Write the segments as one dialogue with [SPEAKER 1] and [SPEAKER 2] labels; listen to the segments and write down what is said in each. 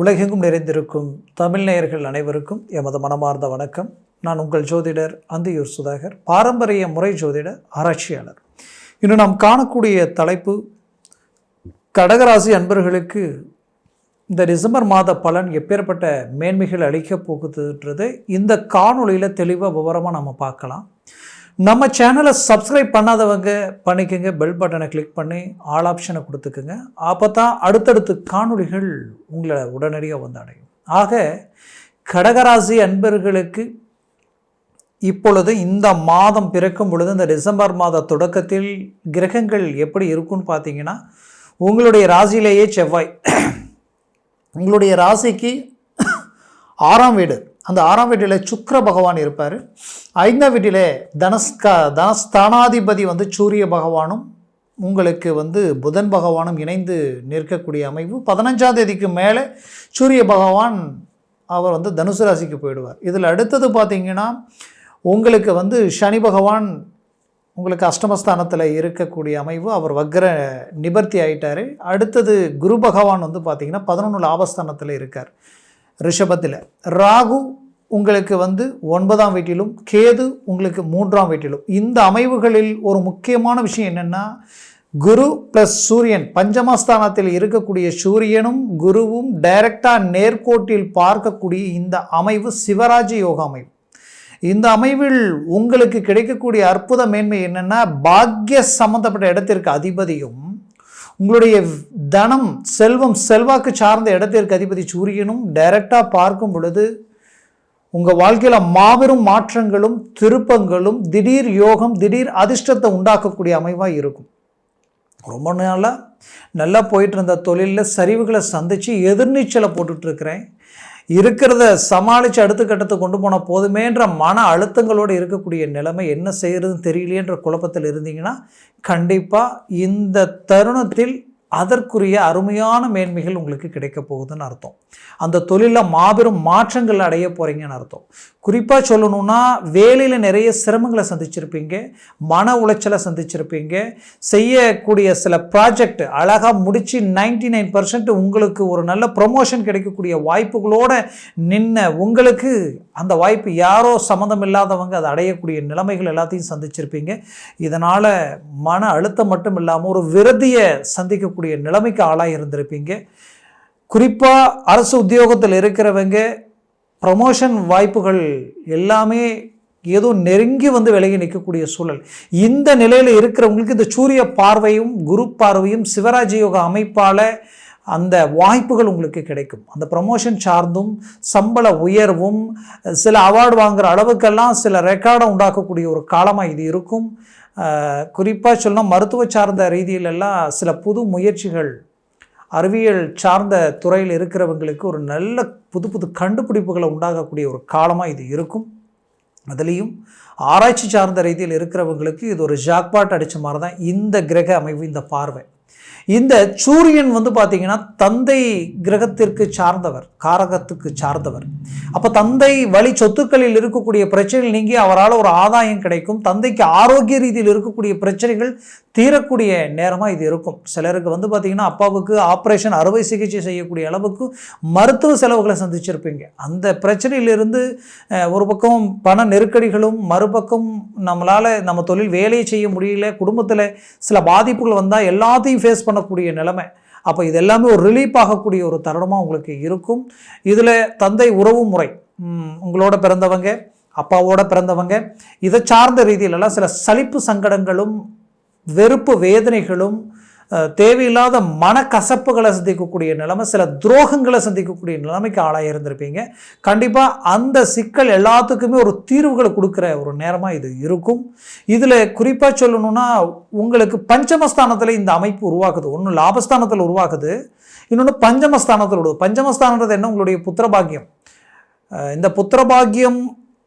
[SPEAKER 1] உலகெங்கும் நிறைந்திருக்கும் தமிழ் நேயர்கள் அனைவருக்கும் எமது மனமார்ந்த வணக்கம். நான் உங்கள் ஜோதிடர் அந்தியூர் சுதாகர் பாரம்பரிய முறை ஜோதிடர் ஆராய்ச்சியாளர். இன்று நாம் காணக்கூடிய தலைப்பு கடகராசி அன்பர்களுக்கு இந்த டிசம்பர் மாத பலன் எப்பேற்பட்ட மேன்மைகள் அளிக்கப் போகுதுன்றதை இந்த காணொளியில் தெளிவாக விவரமாக நம்ம பார்க்கலாம். நம்ம சேனலை சப்ஸ்கிரைப் பண்ணாதவங்க பண்ணிக்கோங்க. பெல் பட்டனை கிளிக் பண்ணி ஆல் ஆப்ஷனை கொடுத்துக்குங்க. அப்போ தான் அடுத்தடுத்து காணொளிகள் உங்களை உடனடியாக வந்து அடையும் ஆக கடகராசி அன்பர்களுக்கு இப்பொழுது இந்த மாதம் பிறக்கும் பொழுது இந்த டிசம்பர் மாத தொடக்கத்தில் கிரகங்கள் எப்படி இருக்கும்னு பார்த்தீங்கன்னா உங்களுடைய ராசியிலேயே செவ்வாய். உங்களுடைய ராசிக்கு ஆறாம் வீடு. அந்த ஆறாம் வீட்டிலே சுக்கர பகவான் இருப்பார். ஐந்தாம் வீட்டிலே தனஸ்கா தனஸ்தானாதிபதி வந்து சூரிய பகவானும் உங்களுக்கு வந்து புதன் பகவானும் இணைந்து நிற்கக்கூடிய அமைப்பு பதினஞ்சாம் தேதிக்கு மேலே சூரிய பகவான் அவர் வந்து தனுசு ராசிக்கு போயிடுவார். இதில் அடுத்தது பார்த்தீங்கன்னா உங்களுக்கு வந்து சனி பகவான் உங்களுக்கு அஷ்டமஸ்தானத்தில் இருக்கக்கூடிய அமைவு. அவர் வக்ர நிபர்த்தி ஆயிட்டார். அடுத்தது குரு பகவான் வந்து பார்த்திங்கன்னா பதினொன்று லாபஸ்தானத்தில் இருக்கார். ரிஷபத்தில். ராகு உங்களுக்கு வந்து ஒன்பதாம் வீட்டிலும் கேது உங்களுக்கு மூன்றாம் வீட்டிலும். இந்த அமைவுகளில் ஒரு முக்கியமான விஷயம் என்னென்னா குரு ப்ளஸ் சூரியன் பஞ்சமஸ்தானத்தில் இருக்கக்கூடிய சூரியனும் குருவும் டைரக்டாக நேர்கோட்டில் பார்க்கக்கூடிய இந்த அமைவு சிவராஜ யோக அமைவு. இந்த அமைவில் உங்களுக்கு கிடைக்கக்கூடிய அற்புத மேன்மை என்னென்னா பாக்ய சம்பந்தப்பட்ட இடத்திற்கு அதிபதியும் உங்களுடைய தனம் செல்வம் செல்வாக்கு சார்ந்த இடத்திற்கு அதிபதி சூரியனும் டைரக்டாக பார்க்கும் பொழுது உங்கள் வாழ்க்கையில் மாபெரும் மாற்றங்களும் திருப்பங்களும் திடீர் யோகம் திடீர் அதிர்ஷ்டத்தை உண்டாக்கக்கூடிய அமைவாக இருக்கும். ரொம்ப நாளாக நல்லா போயிட்டு இருந்த தொழிலில் சரிவுகளை சந்தித்து எதிர்நீச்சலை போட்டுட்ருக்கிறேன் இருக்கிறத சமாளித்து அடுத்த கட்டத்தை கொண்டு போனால் போதுமேன்ற மன அழுத்தங்களோடு இருக்கக்கூடிய நிலைமை என்ன செய்கிறதுன்னு தெரியலையேன்ற குழப்பத்தில் இருந்தீங்கன்னா கண்டிப்பாக இந்த தருணத்தில் அதற்குரிய அருமையான மேன்மைகள் உங்களுக்கு கிடைக்க போகுதுன்னு அர்த்தம். அந்த தொழிலில் மாபெரும் மாற்றங்கள் அடைய போகிறீங்கன்னு அர்த்தம். குறிப்பாக சொல்லணும்னா வேலையில் நிறைய சிரமங்களை சந்திச்சிருப்பீங்க மன உளைச்சலை சந்திச்சிருப்பீங்க செய்யக்கூடிய சில ப்ராஜெக்ட் அழகாக முடித்து நைன்டி நைன் பர்சன்ட் உங்களுக்கு ஒரு நல்ல ப்ரொமோஷன் கிடைக்கக்கூடிய வாய்ப்புகளோடு நின்ன உங்களுக்கு அந்த வாய்ப்பு யாரோ சம்மந்தம் இல்லாதவங்க அதை அடையக்கூடிய நிலைமைகள் எல்லாத்தையும் சந்திச்சிருப்பீங்க. இதனால் மன அழுத்தம் மட்டும் இல்லாமல் ஒரு விரதியை சந்திக்கக்கூடிய நிலைமைக்கு ஆளாக இருந்திருப்பீங்க. குறிப்பாக அரசு உத்தியோகத்தில் இருக்கிறவங்க ப்ரமோஷன் வாய்ப்புகள் எல்லாமே ஏதோ நெருங்கி வந்து விலகி நிற்கக்கூடிய சூழல். இந்த நிலையில் இருக்கிறவங்களுக்கு இந்த சூரிய பார்வையும் குரு பார்வையும் சிவராஜயோக அமைப்பால் அந்த வாய்ப்புகள் உங்களுக்கு கிடைக்கும். அந்த ப்ரமோஷன் சார்ந்தும் சம்பள உயர்வும் சில அவார்டு வாங்குகிற அளவுக்கெல்லாம் சில ரெக்கார்டை உண்டாக்கக்கூடிய ஒரு காலமாக இது இருக்கும். குறிப்பாக சொல்லணும் மருத்துவ சார்ந்த ரீதியிலெல்லாம் சில புது முயற்சிகள் அறிவியல் சார்ந்த துறையில் இருக்கிறவங்களுக்கு ஒரு நல்ல புது புது கண்டுபிடிப்புகளை உண்டாகக்கூடிய ஒரு காலமாக இது இருக்கும். அதுலேயும் ஆராய்ச்சி சார்ந்த ரீதியில் இருக்கிறவங்களுக்கு இது ஒரு ஜாக்பாட் அடித்த மாதிரி தான் இந்த கிரக அமைவு இந்த பார்வை. இந்த சூரியன் வந்து பார்த்தீங்கன்னா தந்தை கிரகத்திற்கு சார்ந்தவர் காரகத்துக்கு சார்ந்தவர். அப்போ தந்தை வழி சொத்துக்களில் இருக்கக்கூடிய பிரச்சனைகள் நீங்கி அவரால் ஒரு ஆதாயம் கிடைக்கும். தந்தைக்கு ஆரோக்கிய ரீதியில் இருக்கக்கூடிய பிரச்சனைகள் தீரக்கூடிய நேரமாக இது இருக்கும். சிலருக்கு வந்து பார்த்திங்கன்னா அப்பாவுக்கு ஆப்ரேஷன் அறுவை சிகிச்சை செய்யக்கூடிய அளவுக்கு மருத்துவ செலவுகளை சந்திச்சிருப்பீங்க. அந்த பிரச்சனையிலிருந்து ஒரு பக்கம் பண நெருக்கடிகளும் மறுபக்கம் நம்மளால் நம்ம தொழில் வேலையை செய்ய முடியல குடும்பத்தில் சில பாதிப்புகள் வந்தால் எல்லாத்தையும் ஃபேஸ் பண்ணக்கூடிய நிலைமை. அப்போ இது எல்லாமே ஒரு ரிலீஃப் ஆகக்கூடிய ஒரு தருணமாக உங்களுக்கு இருக்கும். இதில் தந்தை உறவு முறை உங்களோட பிறந்தவங்க அப்பாவோட பிறந்தவங்க இதை சார்ந்த ரீதியிலலாம் சில சலிப்பு சங்கடங்களும் வெறுப்பு வேதனைகளும் தேவையில்லாத மனக்கசப்புகளை சந்திக்கக்கூடிய நிலைமை சில துரோகங்களை சந்திக்கக்கூடிய நிலைமைக்கு ஆளாக இருந்திருப்பீங்க. கண்டிப்பாக அந்த சிக்கல் எல்லாத்துக்குமே ஒரு தீர்வுகளை கொடுக்குற ஒரு நேரமாக இது இருக்கும். இதில் குறிப்பாக சொல்லணும்னா உங்களுக்கு பஞ்சமஸ்தானத்தில் இந்த அமைப்பு உருவாக்குது. ஒன்று லாபஸ்தானத்தில் உருவாக்குது இன்னொன்று பஞ்சமஸ்தானத்தில் விடுது பஞ்சமஸ்தானன்றது என்ன? உங்களுடைய புத்திரபாகியம் இந்த புத்திரபாகியம்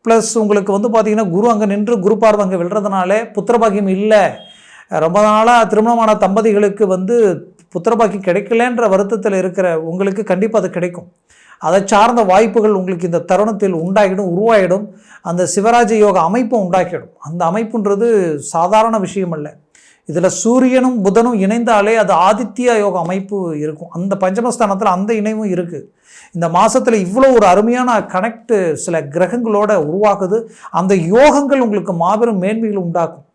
[SPEAKER 1] ப்ளஸ் உங்களுக்கு வந்து பார்த்திங்கன்னா குரு அங்கே நின்று குரு பார்வை அங்கே விழுறதுனால புத்திரபாகியம் இல்லை. ரொம்ப நாளாக திருமணமான தம்பதிகளுக்கு வந்து புத்திரபாக்கி கிடைக்கலன்ற வருத்தத்தில் இருக்கிற உங்களுக்கு கண்டிப்பாக அது கிடைக்கும். அதை சார்ந்த வாய்ப்புகள் உங்களுக்கு இந்த தருணத்தில் உண்டாகிடும் உருவாகிடும் அந்த சிவராஜ யோக அமைப்பும் உண்டாக்கிடும். அந்த அமைப்புன்றது சாதாரண விஷயம் அல்ல. இதில் சூரியனும் புதனும் இணைந்தாலே அது ஆதித்ய யோக அமைப்பு இருக்கும். அந்த பஞ்சமஸ்தானத்தில் அந்த இணைவும் இருக்குது இந்த மாதத்தில் இவ்வளோ ஒரு அருமையான கனெக்ட் சில கிரகங்களோட உருவாக்குது அந்த யோகங்கள் உங்களுக்கு மாபெரும் மேன்மைகள் உண்டாக்கும்.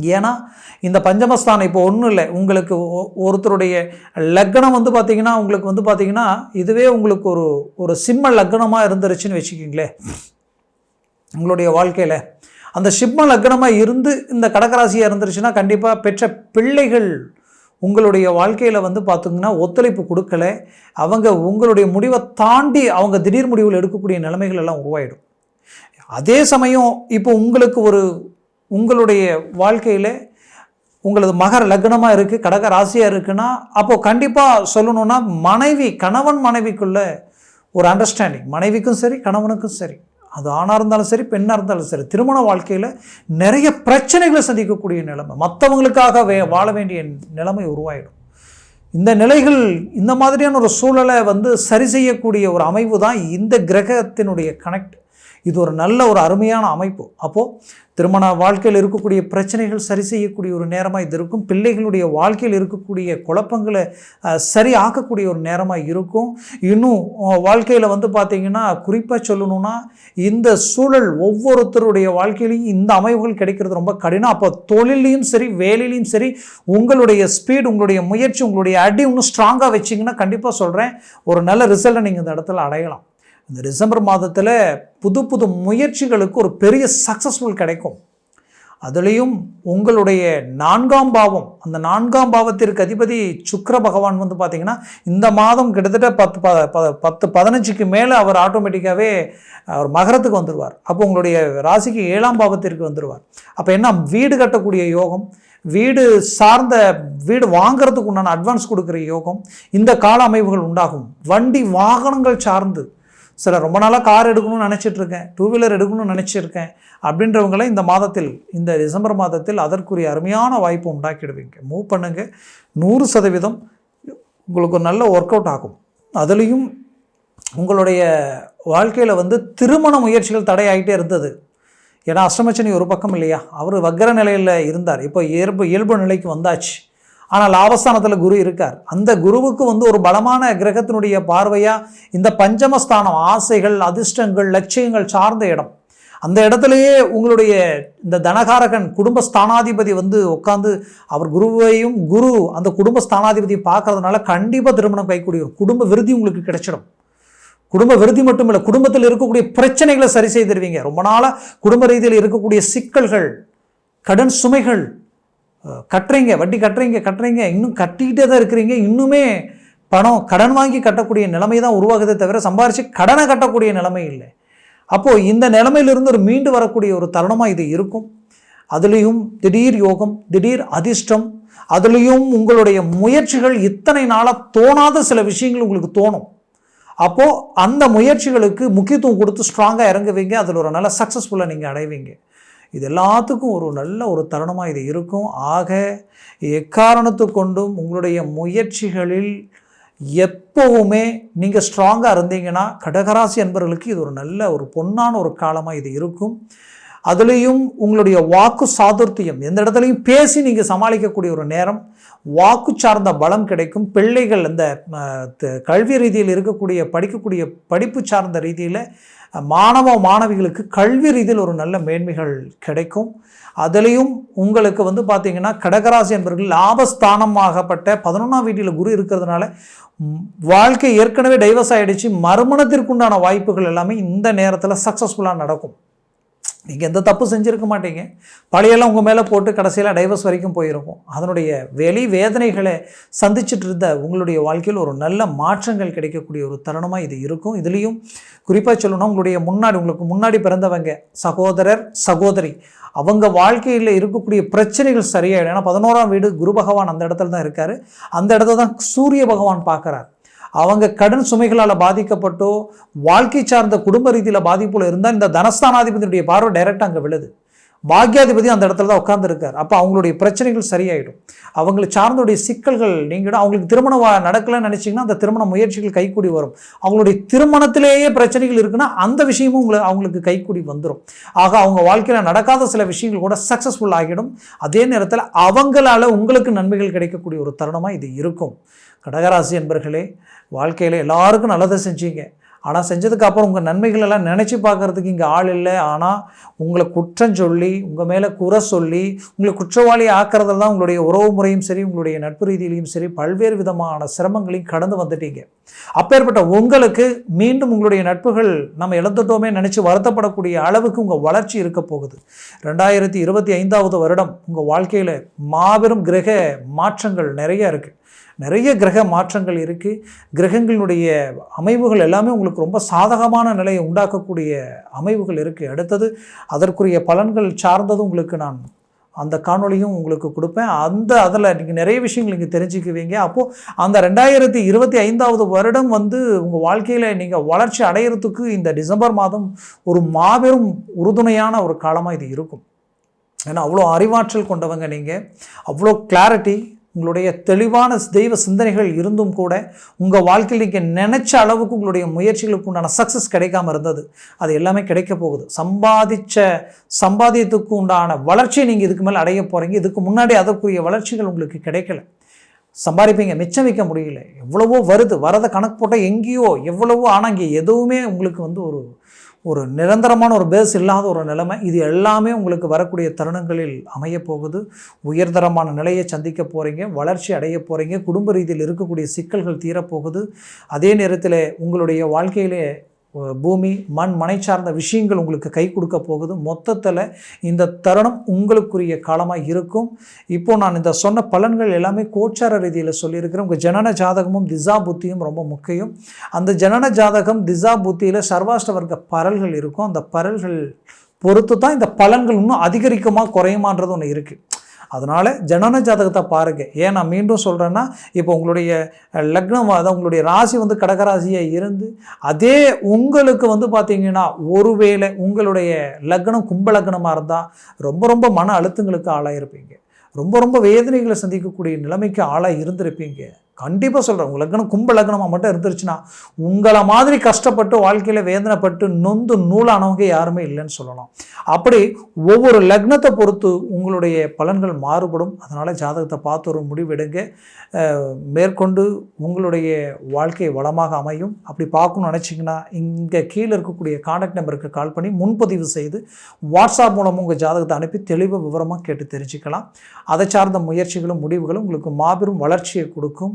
[SPEAKER 1] ஏன்னா இந்த பஞ்சமஸ்தானம் இப்போ ஒன்றும் இல்லை. உங்களுக்கு ஒ- ஒருத்தருடைய லக்னம் வந்து பார்த்திங்கன்னா உங்களுக்கு வந்து பார்த்திங்கன்னா இதுவே உங்களுக்கு ஒரு ஒரு சிம்ம லக்னமாக இருந்துருச்சுன்னு வச்சுக்கிங்களேன். உங்களுடைய வாழ்க்கையில். அந்த சிம்ம லக்னமாக இருந்து இந்த கடகராசியாக இருந்துருச்சுன்னா கண்டிப்பாக பெற்ற பிள்ளைகள் உங்களுடைய வாழ்க்கையில் வந்து பார்த்திங்கன்னா ஒத்துழைப்பு கொடுக்கல. அவங்க உங்களுடைய முடிவை தாண்டி அவங்க திடீர் முடிவுகள் எடுக்கக்கூடிய நிலைமைகள் எல்லாம் உருவாயிடும். அதே சமயம் இப்போ உங்களுக்கு ஒரு உங்களுடைய வாழ்க்கையில் உங்களது மகர லக்னமாக இருக்குது கடக ராசியாக இருக்குன்னா அப்போது கண்டிப்பாக சொல்லணும்னா மனைவி கணவன் மனைவிக்குள்ள ஒரு அண்டர்ஸ்டாண்டிங் மனைவிக்கும் சரி கணவனுக்கும் சரி. அது ஆணாக இருந்தாலும் சரி பெண்ணாக இருந்தாலும் சரி. திருமண வாழ்க்கையில் நிறைய பிரச்சனைகளை சந்திக்கக்கூடிய நிலைமை. மற்றவங்களுக்காக வே வாழ வேண்டிய நிலைமை உருவாயிடும். இந்த நிலைகள் இந்த மாதிரியான ஒரு சூழலை வந்து சரி செய்யக்கூடிய ஒரு அமைவு தான் இந்த கிரகத்தினுடைய கனெக்ட் இது ஒரு நல்ல ஒரு அருமையான அமைப்பு. அப்போது திருமண வாழ்க்கையில் இருக்கக்கூடிய பிரச்சனைகள் சரி செய்யக்கூடிய ஒரு நேரமாக இது இருக்கும். பிள்ளைகளுடைய வாழ்க்கையில் இருக்கக்கூடிய குழப்பங்களை சரி ஆக்கக்கூடிய ஒரு நேரமாக இருக்கும். இன்னும் வாழ்க்கையில் வந்து பார்த்திங்கன்னா குறிப்பாக சொல்லணும்னா இந்த சூழல் ஒவ்வொருத்தருடைய வாழ்க்கையிலையும் இந்த அமைவுகள் கிடைக்கிறது ரொம்ப கடினம். அப்போ தொழிலையும் சரி வேலையிலையும் சரி உங்களுடைய ஸ்பீட் உங்களுடைய முயற்சி உங்களுடைய அடி இன்னும் ஸ்ட்ராங்காக வச்சிங்கன்னா கண்டிப்பாக சொல்கிறேன் ஒரு நல்ல ரிசல்ட்டை நீங்கள் இந்த இடத்துல அடையலாம். இந்த டிசம்பர் மாதத்தில் புது புது முயற்சிகளுக்கு ஒரு பெரிய சக்ஸஸ்ஃபுல் கிடைக்கும். அதுலேயும் உங்களுடைய நான்காம் பாவம் அந்த நான்காம் பாவத்திற்கு அதிபதி சுக்கர பகவான் வந்து பார்த்தீங்கன்னா இந்த மாதம் கிட்டத்தட்ட பத்து ப ப- பத்து பதினஞ்சுக்கு மேலே அவர் ஆட்டோமேட்டிக்காகவே அவர் மகரத்துக்கு வந்துடுவார் அப்போ உங்களுடைய ராசிக்கு ஏழாம் பாவத்திற்கு வந்துடுவார் அப்போ என்ன? வீடு கட்டக்கூடிய யோகம் வீடு சார்ந்த வீடு வாங்கிறதுக்கு உண்டான அட்வான்ஸ் கொடுக்குற யோகம் இந்த கால அமைவுகள் உண்டாகும். வண்டி வாகனங்கள் சார்ந்து சில ரொம்ப நாளாக கார் எடுக்கணும்னு நினச்சிட்ருக்கேன் டூ வீலர் எடுக்கணும்னு நினச்சிருக்கேன். அப்படின்றவங்கள இந்த மாதத்தில் இந்த டிசம்பர் மாதத்தில் அதற்குரிய அருமையான வாய்ப்பு உண்டாக்கிடுவீங்க. மூவ் பண்ணுங்கள் நூறு சதவீதம் உங்களுக்கு ஒரு நல்ல ஒர்க் அவுட் ஆகும். அதுலேயும் உங்களுடைய வாழ்க்கையில் வந்து திருமண முயற்சிகள் தடையாகிட்டே இருந்தது. ஏன்னா அஷ்டமச்சனி ஒரு பக்கம் இல்லையா? அவர் வக்கர நிலையில் இருந்தார். இப்போ இயல்பு இயல்பு நிலைக்கு வந்தாச்சு. ஆனால் லாபஸ்தானத்தில் குரு இருக்கார். அந்த குருவுக்கு வந்து ஒரு பலமான கிரகத்தினுடைய பார்வையாக இந்த பஞ்சமஸ்தானம் ஆசைகள் அதிர்ஷ்டங்கள் லட்சியங்கள் சார்ந்த இடம். அந்த இடத்துலையே உங்களுடைய இந்த தனகாரகன் குடும்ப ஸ்தானாதிபதி வந்து உட்காந்து அவர் குருவையும் குரு அந்த குடும்ப ஸ்தானாதிபதியை பார்க்கறதுனால கண்டிப்பாக திருமணம் கைக்கூடிய குடும்ப விருதி உங்களுக்கு கிடைச்சிடும். குடும்ப விருதி மட்டும் இல்லை குடும்பத்தில் இருக்கக்கூடிய பிரச்சனைகளை சரி செய்திருவீங்க ரொம்ப நாளாக குடும்ப ரீதியில் இருக்கக்கூடிய சிக்கல்கள் கடன் சுமைகள் கட்டுறீங்க வட்டி கட்டுறீங்க கட்டுறீங்க இன்னும் கட்டிக்கிட்டே தான் இருக்கிறீங்க. இன்னுமே பணம் கடன் வாங்கி கட்டக்கூடிய நிலைமை தான் உருவாகுதே தவிர சம்பாரித்து கடனை கட்டக்கூடிய நிலைமை இல்லை. அப்போது இந்த நிலைமையிலிருந்து ஒரு மீண்டு வரக்கூடிய ஒரு தருணமாக இது இருக்கும். அதுலேயும் திடீர் யோகம் திடீர் அதிர்ஷ்டம் அதுலேயும் உங்களுடைய முயற்சிகள் இத்தனை நாளாக தோணாத சில விஷயங்கள் உங்களுக்கு தோணும். அப்போது அந்த முயற்சிகளுக்கு முக்கியத்துவம் கொடுத்து ஸ்ட்ராங்காக இறங்குவீங்க. அதில் ஒரு நல்ல சக்ஸஸ்ஃபுல்லாக நீங்கள் அடைவீங்க. இது எல்லாத்துக்கும் ஒரு நல்ல ஒரு தருணமாக இது இருக்கும். ஆக எக்காரணத்து கொண்டும் உங்களுடைய முயற்சிகளில் எப்போவுமே நீங்கள் ஸ்ட்ராங்காக இருந்தீங்கன்னா கடகராசி என்பவர்களுக்கு இது ஒரு நல்ல ஒரு பொன்னான ஒரு காலமாக இது இருக்கும். அதுலேயும் உங்களுடைய வாக்கு சாதுர்த்தியம். எந்த இடத்துலையும் பேசி நீங்கள் சமாளிக்கக்கூடிய ஒரு நேரம் வாக்கு சார்ந்த பலம் கிடைக்கும். பிள்ளைகள் இந்த கல்வி ரீதியில் இருக்கக்கூடிய படிக்கக்கூடிய படிப்பு சார்ந்த ரீதியில் மாணவ மாணவிகளுக்கு கல்வி ரீதியில் ஒரு நல்ல மேன்மைகள் கிடைக்கும். அதுலேயும் உங்களுக்கு வந்து பார்த்திங்கன்னா கடகராசி என்பவர்கள் லாபஸ்தானமாகப்பட்ட பதினொன்றாம் வீட்டில் குரு இருக்கிறதுனால வாழ்க்கை ஏற்கனவே டைவர்ஸ் ஆகிடுச்சு மறுமணத்திற்குண்டான வாய்ப்புகள் எல்லாமே இந்த நேரத்தில் சக்ஸஸ்ஃபுல்லாக நடக்கும். நீங்கள் எந்த தப்பு செஞ்சுருக்க மாட்டீங்க. பழையெல்லாம் உங்கள் மேலே போட்டு கடைசியில் டைவர்ஸ் வரைக்கும் போயிருக்கும். அதனுடைய வெளி வேதனைகளை சந்திச்சுட்டு இருந்த உங்களுடைய வாழ்க்கையில் ஒரு நல்ல மாற்றங்கள் கிடைக்கக்கூடிய ஒரு தருணமாக இது இருக்கும். இதுலேயும் குறிப்பாக சொல்லணும்னா உங்களுடைய முன்னாடி உங்களுக்கு முன்னாடி பிறந்தவங்க சகோதரர் சகோதரி அவங்க வாழ்க்கையில் இருக்கக்கூடிய பிரச்சனைகள் சரியாயிடும் ஏன்னா பதினோராம் வீடு குரு பகவான் அந்த இடத்துல தான் இருக்கார். அந்த இடத்துல தான் சூரிய பகவான் பார்க்குறார். அவங்க கடன் சுமைகளால் பாதிக்கப்பட்டோ வாழ்க்கை சார்ந்த குடும்ப ரீதியில் பாதிப்புல இருந்தால் இந்த தனஸ்தானாதிபதியுடைய பார்வை டைரெக்டாக அங்கே விழுது. பாக்யாதிபதி அந்த இடத்துல தான் உட்காந்துருக்கார் அப்போ அவங்களுடைய பிரச்சனைகள் சரியாயிடும். அவங்களை சார்ந்தோடைய சிக்கல்கள் நீங்கள் அவங்களுக்கு திருமணம் நடக்கலைன்னு நினச்சிங்கன்னா அந்த திருமண முயற்சிகள் கைக்கூடி வரும். அவங்களுடைய திருமணத்திலேயே பிரச்சனைகள் இருக்குன்னா அந்த விஷயமும் உங்களை அவங்களுக்கு கைக்கூடி வந்துடும் ஆக அவங்க வாழ்க்கையில் நடக்காத சில விஷயங்கள் கூட சக்ஸஸ்ஃபுல் ஆகிடும். அதே நேரத்தில் அவங்களால உங்களுக்கு நன்மைகள் கிடைக்கக்கூடிய ஒரு தருணமாக இது இருக்கும். கடகராசி என்பர்களே வாழ்க்கையில் எல்லாருக்கும் நல்லதை செஞ்சீங்க. ஆனால் செஞ்சதுக்கு அப்புறம் உங்கள் நன்மைகள் எல்லாம் நினச்சி பார்க்கறதுக்கு இங்கே ஆள் இல்லை. ஆனால் உங்களை குற்றம் சொல்லி உங்கள் மேலே குறை சொல்லி உங்களை குற்றவாளி ஆக்கிறதுல தான் உங்களுடைய உறவு முறையும் சரி உங்களுடைய நட்பு ரீதியிலையும் சரி பல்வேறு விதமான சிரமங்களையும் கடந்து வந்துட்டீங்க. அப்பேற்பட்ட உங்களுக்கு மீண்டும் உங்களுடைய நட்புகள் நம்ம இழந்துட்டோமே நினச்சி வருத்தப்படக்கூடிய அளவுக்கு உங்கள் வளர்ச்சி இருக்க போகுது. ரெண்டாயிரத்தி இருபத்தி ஐந்தாவது வருடம் உங்கள் வாழ்க்கையில் மாபெரும் கிரக மாற்றங்கள் நிறைய இருக்குது நிறைய கிரக மாற்றங்கள் இருக்குது கிரகங்களுடைய அமைவுகள் எல்லாமே உங்களுக்கு ரொம்ப சாதகமான நிலையை உண்டாக்கக்கூடிய அமைவுகள் இருக்குது அடுத்தது அதற்குரிய பலன்கள் சார்ந்ததும் உங்களுக்கு நான் அந்த காணொலியும் உங்களுக்கு கொடுப்பேன். அந்த அதில் நீங்கள் நிறைய விஷயங்கள் நீங்கள் தெரிஞ்சுக்குவீங்க. அப்போது அந்த ரெண்டாயிரத்தி இருபத்தி ஐந்தாவது வருடம் வந்து உங்கள் வாழ்க்கையில் நீங்கள் வளர்ச்சி அடையிறதுக்கு இந்த டிசம்பர் மாதம் ஒரு மாபெரும் உறுதுணையான ஒரு காலமாக இது இருக்கும். ஏன்னா அவ்வளோ அறிவாற்றல் கொண்டவங்க நீங்கள் அவ்வளோ கிளாரிட்டி உங்களுடைய தெளிவான தெய்வ சிந்தனைகள் இருந்தும் கூட உங்கள் வாழ்க்கையில் நீங்கள் நினைச்ச அளவுக்கு உங்களுடைய முயற்சிகளுக்கு உண்டான சக்ஸஸ் கிடைக்காம இருந்தது. அது எல்லாமே கிடைக்க போகுது. சம்பாதிச்ச சம்பாதியத்துக்கு உண்டான வளர்ச்சியை நீங்கள் இதுக்கு மேலே அடைய போகிறீங்க இதுக்கு முன்னாடி அதற்குரிய வளர்ச்சிகள் உங்களுக்கு கிடைக்கல. சம்பாதிப்பீங்க. மிச்சம் வைக்க முடியல. எவ்வளவோ வருது. வரதை கணக்கு போட்டால் எங்கேயோ எவ்வளவோ ஆனால் இங்கே எதுவுமே உங்களுக்கு வந்து ஒரு ஒரு நிரந்தரமான ஒரு பேஸ் இல்லாத ஒரு நிலைமை. இது எல்லாமே உங்களுக்கு வரக்கூடிய தருணங்களில் அமைய போகுது. உயர்தரமான நிலையை சந்திக்க போகிறீங்க வளர்ச்சி அடைய போகிறீங்க குடும்ப ரீதியில் இருக்கக்கூடிய சிக்கல்கள் தீரப்போகுது அதே நேரத்தில் உங்களுடைய வாழ்க்கையிலே பூமி மண் மனை சார்ந்த விஷயங்கள் உங்களுக்கு கை கொடுக்க போகுது. மொத்தத்தில் இந்த தருணம் உங்களுக்குரிய காலமாக இருக்கும். இப்போ நான் இந்த சொன்ன பலன்கள் எல்லாமே கோச்சார ரீதியில் சொல்லியிருக்கிறேன். உங்கள் ஜனன ஜாதகமும் திசா புத்தியும் ரொம்ப முக்கியம். அந்த ஜனன ஜாதகம் திசா புத்தியில் சர்வாஷ்ட வர்க்க பரல்கள் இருக்கும். அந்த பரல்கள் பொறுத்து தான் இந்த பலன்கள் இன்னும் அதிகரிக்குமா குறையுமான்றது ஒன்று இருக்குது அதனால் ஜனன ஜாதகத்தை பாருங்கள் ஏன் நான் மீண்டும் சொல்கிறேன்னா இப்போ உங்களுடைய லக்னம் அதான் உங்களுடைய ராசி வந்து கடகராசியாக இருந்து அதே உங்களுக்கு வந்து பார்த்தீங்கன்னா ஒருவேளை உங்களுடைய லக்னம் கும்ப லக்னமாக இருந்தால் ரொம்ப ரொம்ப மன அழுத்தங்களுக்கு ஆளாக இருப்பீங்க ரொம்ப ரொம்ப வேதனைகளை சந்திக்கக்கூடிய நிலைமைக்கு ஆளாக இருந்திருப்பீங்க. கண்டிப்பாக சொல்கிறேன் உங்கள் லக்னம் கும்ப லக்னமாக மட்டும் இருந்துருச்சுன்னா உங்களை மாதிரி கஷ்டப்பட்டு வாழ்க்கையில் வேதனைப்பட்டு நொந்து நூலானவங்க யாருமே இல்லைன்னு சொல்லலாம். அப்படி ஒவ்வொரு லக்னத்தை பொறுத்து உங்களுடைய பலன்கள் மாறுபடும். அதனால் ஜாதகத்தை பார்த்து ஒரு முடிவெடுங்க மேற்கொண்டு உங்களுடைய வாழ்க்கை வளமாக அமையும். அப்படி பார்க்கணும்னு நினச்சிங்கன்னா இங்கே கீழே இருக்கக்கூடிய காண்டாக்ட் நம்பருக்கு கால் பண்ணி முன்பதிவு செய்து வாட்ஸ்அப் மூலமும் உங்கள் ஜாதகத்தை அனுப்பி தெளிவாக விவரமாக கேட்டு தெரிஞ்சுக்கலாம். அதை சார்ந்த முயற்சிகளும் முடிவுகளும் உங்களுக்கு மாபெரும் வளர்ச்சியை கொடுக்கும்.